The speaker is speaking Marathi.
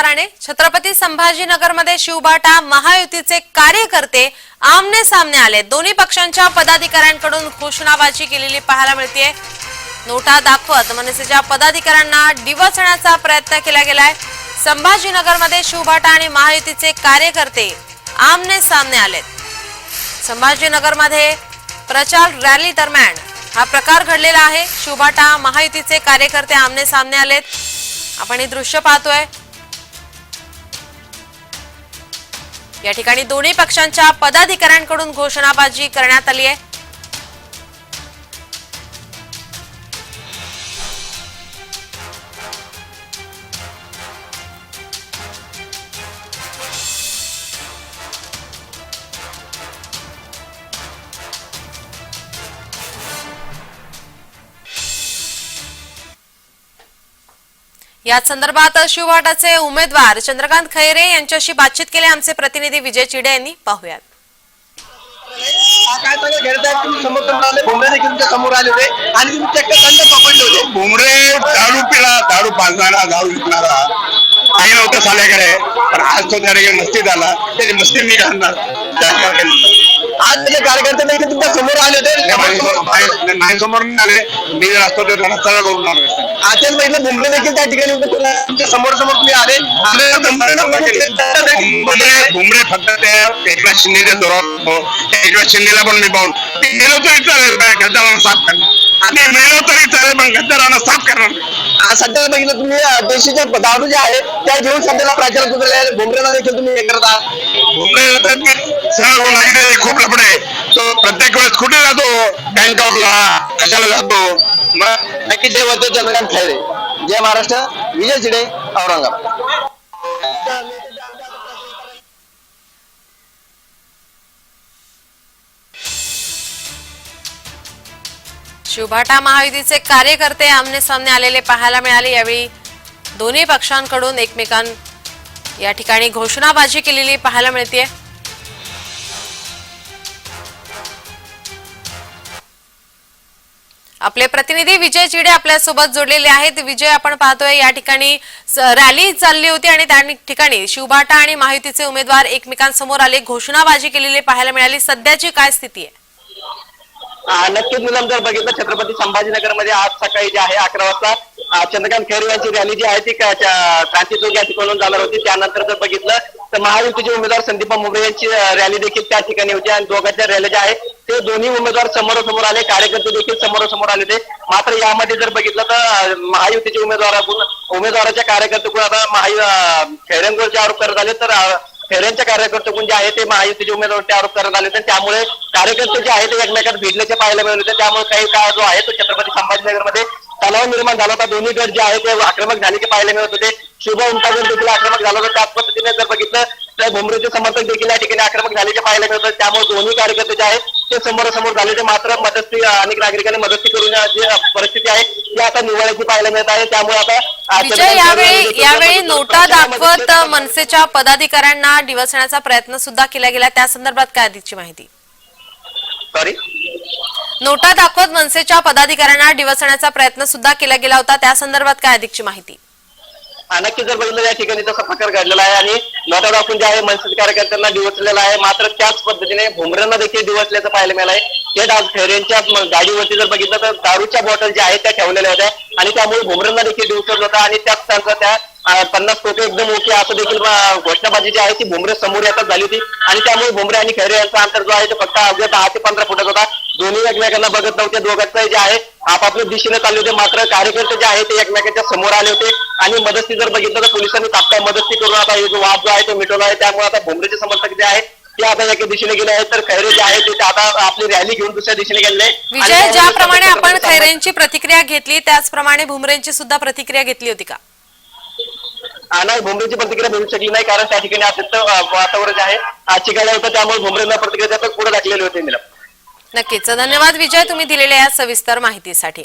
छत्रपती संभाजीनगरमध्ये शिवबाटा महायुतीचे कार्यकर्ते आमने सामने आले. दोन्ही पक्षांच्या पदाधिकाऱ्यांकडून घोषणाबाजी केलेली पाहायला मिळते नोटा दाखवत मनसेच्या पदाधिकाऱ्यांना डिवचण्याचा प्रयत्न केला गेलाय. संभाजीनगरमध्ये शिवबाटा आणि महायुतीचे कार्यकर्ते आमने सामने आलेत. संभाजीनगरमध्ये प्रचार रॅली दरम्यान हा प्रकार घडलेला आहे. शिवबाटा महायुतीचे कार्यकर्ते आमने सामने आलेत. आपण हे दृश्य पाहतोय. या ठिकाणी दोन्ही पक्षांच्या पदाधिकाऱ्यांकडून घोषणाबाजी करण्यात आली आहे. याच संदर्भात शिवबाटाचे उमेदवार चंद्रकांत खैरे यांच्याशी बातचीत केली. आमचे प्रतिनिधी विजय चिडे यांनी पाहुयात. काय सांगा खेळताय तुम्ही समोर समोर आले भोंगळे देखील तुमच्यासमोर आले होते. आणि तुम्ही चक्क दंड पकडले होते. भुमरे दारू पिला दारू पाजणारा दारू विकणारा. काही नव्हतं साल्याकडे. पण आज तो त्या ठिकाणी मस्तीत आला त्याची मस्ती मी घालणार. त्यामुळे आज त्याचे कार्यकर्ते देखील तुमच्यासमोर आले होते. नाही समोर नाही आले. मी असतो त्यांना सरळ करून आलो. आजच बघितलं भोंगळे देखील त्या ठिकाणी तुमच्यासमोर समोर तुम्ही आले. भुमरे भुमरे भुमरे फक्त त्या एकनाथ शिंदेच्या. त्या एकनाथ शिंदेला पण मी पाहून ते गेलो तरी चालेल साफ करणार आणि मेलो तरी चालेल पण गद्दारांना साफ करणार सध्या बघितलं तुम्ही अं, देशीच्या दारू जे आहे त्या घेऊन सध्याला प्रचार उतरले आहे भोंगरेला देखील तुम्ही हे करत. आहात सहज बोलायचे खूप लपडे तो प्रत्येक वेळेस कुठे जातो? बँक ऑफला कशाला जातो? मग नक्की जय होते चंद्रकांत खैरे. जय महाराष्ट्र. विजय चिडे औरंगाबाद. शिवभाटा महायुतीचे कार्यकर्ते आमने सामने आलेले पाहायला मिळाले. यावेळी दोन्ही पक्षांकडून एकमेकां या ठिकाणी घोषणाबाजी केलेली पाहायला मिळते आपले प्रतिनिधी विजय चिडे आपल्यासोबत जोडलेले आहेत. विजय आपण पाहतोय या ठिकाणी रॅली चालली होती आणि त्या ठिकाणी शिवभाटा आणि महायुतीचे उमेदवार एकमेकांसमोर आले. घोषणाबाजी केलेली पाहायला मिळाली. सध्याची काय स्थिती आहे? नक्कीच मुलाम जर बघितलं छत्रपती संभाजीनगरमध्ये आज सकाळी जे आहे अकरा वाजता चंद्रकांत खैरे यांची रॅली जी आहे ती क- क्रांती चौक या ठिकाणून जाणार होती. त्यानंतर जर बघितलं तर महायुतीचे उमेदवार संदीप मुंबई यांची रॅली देखील त्या ठिकाणी होती आणि दोघांच्या रॅली ज्या आहे ते दोन्ही उमेदवार समोरासमोर आले कार्यकर्ते देखील समोरासमोर आले होते. मात्र यामध्ये जर बघितलं तर महायुतीचे उमेदवार उमेदवाराच्या कार्यकर्ते आता महायु अ, आरोप करत आले तर अ, कार्यकर्ते कोण जे आहे ते महायुतीचे उमेदवार आरोप करण्यात आले होते. त्यामुळे कार्यकर्ते जे आहे ते एकमेकात भिडल्याचे पाहायला मिळाले होते. त्यामुळे काही काळ जो आहे तो छत्रपती संभाजीनगरमध्ये तलाव निर्माण झाला होता. दोन्ही गट जे आहे ते आक्रमक झाल्याचे पाहायला मिळत होते. शुभ उमटागण देखील आक्रमक झाला होता. त्याच पद्धतीने जर बघितलं तर भुमरेचे समर्थक देखील या ठिकाणी आक्रमक झाल्याचे पाहायला मिळत. होते त्यामुळे दोन्ही कार्यकर्ते जे आहेत ते समोरासमोर झाले ते मात्र मदती अनेक नागरिकांनी मदती करून जी परिस्थिती आहे ती आता निवळायची पाहायला मिळत आहे. त्यामुळे आता विजय यावेळी यावेळी नोटा दाखवत मनसेच्या पदाधिकाऱ्यांना डिवचण्याचा प्रयत्न सुद्धा केला गेला. त्या संदर्भात काय अधिकची माहिती? सॉरी नोटा दाखवत मनसेच्या पदाधिकाऱ्यांना डिवचण्याचा प्रयत्न सुद्धा केला गेला होता. त्या संदर्भात काय अधिकची माहिती? नक्की जर बघितलं या ठिकाणी तसा प्रकार घडलेला आहे आणि नोटा दाखवून जे आहे मनसे कार्यकर्त्यांना दिवसलेला आहे. मात्र त्याच पद्धतीने भुमऱ्यांना देखील दिवसल्याचं पाहायला मिळालं आहे ते खैरेंच्या गाडीवरती जर बघितलं तर दारूच्या बॉटल ज्या आहेत त्या ठेवलेल्या होत्या. आणि त्यामुळे भुमऱ्यांना देखील दिवसलं होता आणि त्याच त्यांचा त्या पन्नास कोटी एकदम ओके असं देखील घोषणाबाजी जी आहे ती भुमरे समोर येतात झाली होती. आणि त्यामुळे भुमरे आणि खैरे यांचा अंतर जो आहे तो फक्त अवघ्या दहा ते पंधरा फुटात होता. दोन्ही एकमेकांना बघत नव्हते दोघांचं जे आहे आपापल्या दिशेने चालले होते. मात्र कार्यकर्ते जे आहे ते एकमेकांच्या समोर आले होते. आणि मदती जर बघितलं तर पोलिसांनी तात्काळ मदती करून आता हे जो वाद जो आहे तो मिटवला आहे. त्यामुळे आता भुमरेचे समर्थक जे आहे ते आता एका दिशेने गेले आहेत. तर खैरे जे आहे ते आता आपली रॅली घेऊन दुसऱ्या दिशेने गेले आहेत. विजय ज्याप्रमाणे आपण खैरेंची प्रतिक्रिया घेतली त्याचप्रमाणे भुमरेंची सुद्धा प्रतिक्रिया घेतली होती का? नाही भुमरेची प्रतिक्रिया मिळू शकली नाही. कारण त्या ठिकाणी असं वातावरण जे आहे गाड्या होतं. त्यामुळे भुमरेंना प्रतिक्रिया पुढे टाकलेली होती निलम नक्कीच. धन्यवाद विजय तुम्ही दिलेल्या या सविस्तर माहितीसाठी.